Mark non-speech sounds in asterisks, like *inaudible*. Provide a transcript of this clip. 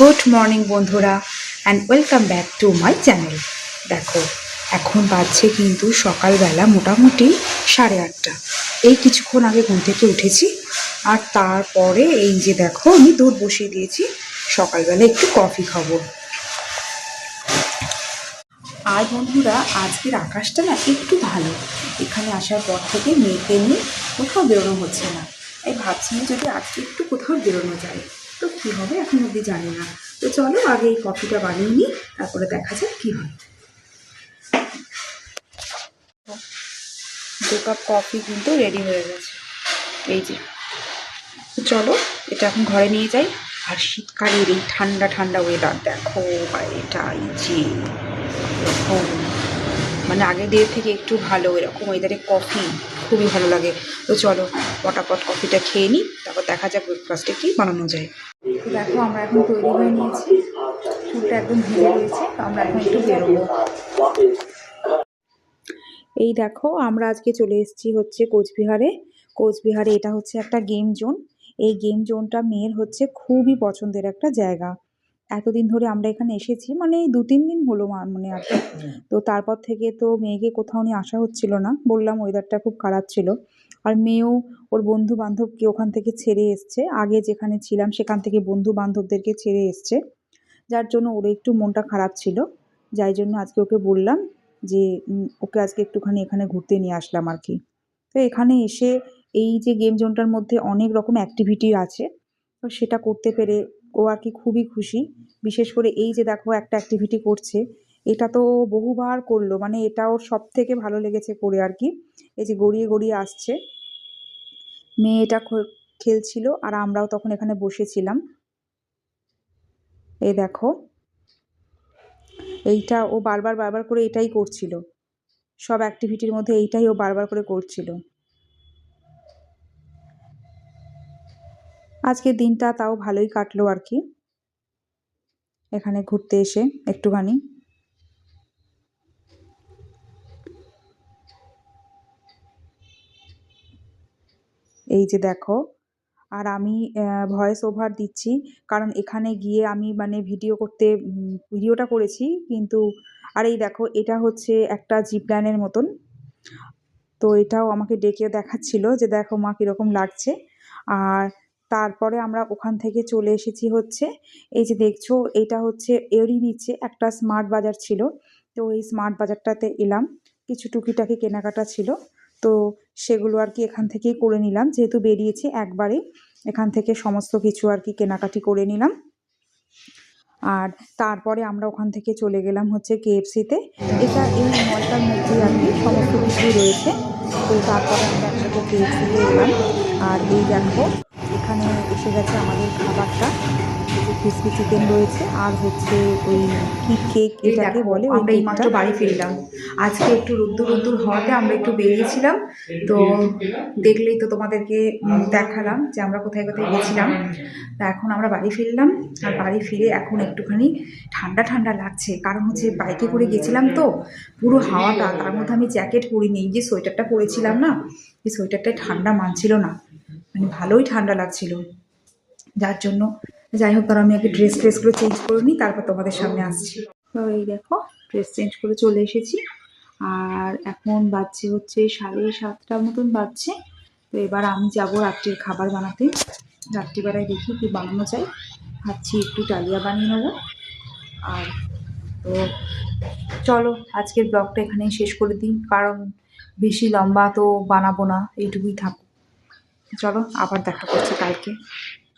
Good morning বন্ধুরা and welcome back to my channel দেখো, এখন বাজছে কিন্তু সকালবেলা মোটামুটি সাড়ে আটটা। এই কিছুক্ষণ আগে ঘুম থেকে উঠেছি, আর তারপরে এই যে দেখো, আমি দুধ বসিয়ে দিয়েছি, সকালবেলা একটু কফি খাব। আর বন্ধুরা, আজকের আকাশটা না একটু ভালো। এখানে আসার পর থেকে মেয়েকে নিয়ে কোথাও বেরোনো হচ্ছে না। এই ভাবছিলাম যদি আজকে একটু কোথাও বেরোনো যায়। তো কী হবে এখন অবধি জানি না। তো চলো আগে এই কফিটা বানিয়ে নিই, তারপরে দেখা যাক কী হয়। দু কাপ কফি কিন্তু রেডি হয়ে গেছে। এই যে। চলো, এটা এখন ঘরে নিয়ে যাই। আর শীতকালের এই ঠান্ডা ঠান্ডা ওয়েদার দেখো এটা এই যে মানে আগের দিনের থেকে একটু ভালো, এরকম ওয়েদারে কফি। খুবই ভালো লাগে। তো চলো, পটাপট কফিটা খেয়ে নিই, তারপর দেখা যাক ব্রেকফাস্টে কি বানানো যায়। দেখো, আমরা এখন তৈরি হয়ে নিয়েছি। চুলটা একদম ভিজে রয়েছে আমরা এখন একটু বেরোবো। এই দেখো, আমরা আজকে চলে এসেছি হচ্ছে কোচবিহারে। কোচবিহারে এটা হচ্ছে একটা গেম জোন এই গেম জোনটা মেয়ের হচ্ছে খুবই পছন্দের একটা জায়গা। এতদিন ধরে আমরা এখানে এসেছি মানে দু তিন দিন হলো মা- মানে আর *coughs* তো তারপর থেকে তো মেয়েকে কোথাও নিয়ে আসা হচ্ছিল না বললাম ওয়েদারটা খুব খারাপ ছিল। আর মেয়েও ওর বন্ধু বান্ধবকে ওখান থেকে ছেড়ে এসছে। আগে যেখানে ছিলাম সেখান থেকে বন্ধু বান্ধবদেরকে ছেড়ে এসছে। যার জন্য ওর একটু মনটা খারাপ ছিল। যাই জন্য আজকে ওকে বললাম যে ওকে আজকে একটুখানি এখানে ঘুরতে নিয়ে আসলাম আর কি তো এখানে এসে এই যে গেম জোনটার মধ্যে অনেক রকম অ্যাক্টিভিটি আছে তো সেটা করতে পেরে ও আর কি খুবই খুশি। বিশেষ করে এই যে দেখো একটা অ্যাক্টিভিটি করছে, এটা তো বহুবার করল মানে এটা ওর সব থেকে ভালো লেগেছে করে আর কি। এই যে গড়িয়ে গড়িয়ে আসছে। মেয়ে এটা খেলছিল আর আমরাও তখন এখানে বসেছিলাম। এই দেখো। এইটা ও বারবার বারবার করে এটাই করছিল। সব অ্যাক্টিভিটির মধ্যে এইটাই ও বারবার করে করছিল। আজকের দিনটা তাও ভালোই কাটলো আর কি। এখানে ঘুরতে এসে একটুখানি। এই যে দেখো, আর আমি ভয়েস ওভার দিচ্ছি, কারণ এখানে গিয়ে আমি মানে ভিডিও করতে ভিডিওটা করেছি, কিন্তু, আর এই দেখো, এটা হচ্ছে একটা জিপলাইনের মতন। তো এটাও আমাকে ডেকে দেখাচ্ছিল যে দেখো মা কীরকম লাগছে। আর তারপরে আমরা ওখান থেকে চলে এসেছি হচ্ছে, এই যে দেখছ, এটা হচ্ছে এরই নিচে একটা স্মার্ট বাজার ছিল। তো এই স্মার্ট বাজারটাতে এলাম, কিছু টুকিটাকি কেনাকাটা ছিল। তো সেগুলো আর কি এখান থেকেই করে নিলাম, যেহেতু বেরিয়েছি একবারে এখান থেকে সমস্ত কিছু আর কি কেনাকাটি করে নিলাম। আর তারপরে আমরা ওখান থেকে চলে গেলাম হচ্ছে কেএফসিতে এটা এই মলটার মধ্যেই আর কি সমস্ত কিছুই রয়েছে। তো তারপরে আমরা একসাথে কেএফসিতে এলাম। আর এই দেখো এখানে এসে গেছে আমাদের খাবারটা। ক্রিসপি চিকেন রয়েছে আর হচ্ছে ওই কি কেক এটাকে বলে আমরা এই মাত্র বাড়ি ফিরলাম। আজকে একটু রোদ্দুর রোদ্দুর হওয়াতে আমরা একটু বেরিয়েছিলাম। তো দেখলেই তো তোমাদেরকে দেখালাম যে আমরা কোথায় কোথায় গেছিলাম। তা এখন আমরা বাড়ি ফিরলাম আর বাড়ি ফিরে এখন একটুখানি ঠান্ডা ঠান্ডা লাগছে। কারণ হচ্ছে বাইকে করে গেছিলাম তো পুরো হাওয়াটা তার মধ্যে আমি জ্যাকেট পরিনি যে সোয়েটারটা পরেছিলাম না এই সোয়েটারটায় ঠান্ডা মানছিল না। মানে ভালোই ঠান্ডা লাগছিল। যার জন্য যাই হোক আমি আগে ড্রেস ট্রেসগুলো চেঞ্জ করে নিই, তারপর তোমাদের সামনে আসছি। তো এই দেখো ড্রেস চেঞ্জ করে চলে এসেছি। আর এখন বাজছে হচ্ছে সাড়ে সাতটার মতন বাজছে। তো এবার আমি যাব রাত্রির খাবার বানাতে। রাত্রিবেলায় দেখি কি বানানো যায়। ভাবছি একটু ডালিয়া বানিয়ে নেব। আর তো চলো, আজকের ব্লগটা এখানেই শেষ করে দিই। কারণ বেশি লম্বা তো বানাবো না, এইটুকুই থাকুক। চলো আবার দেখা করছি কালকে।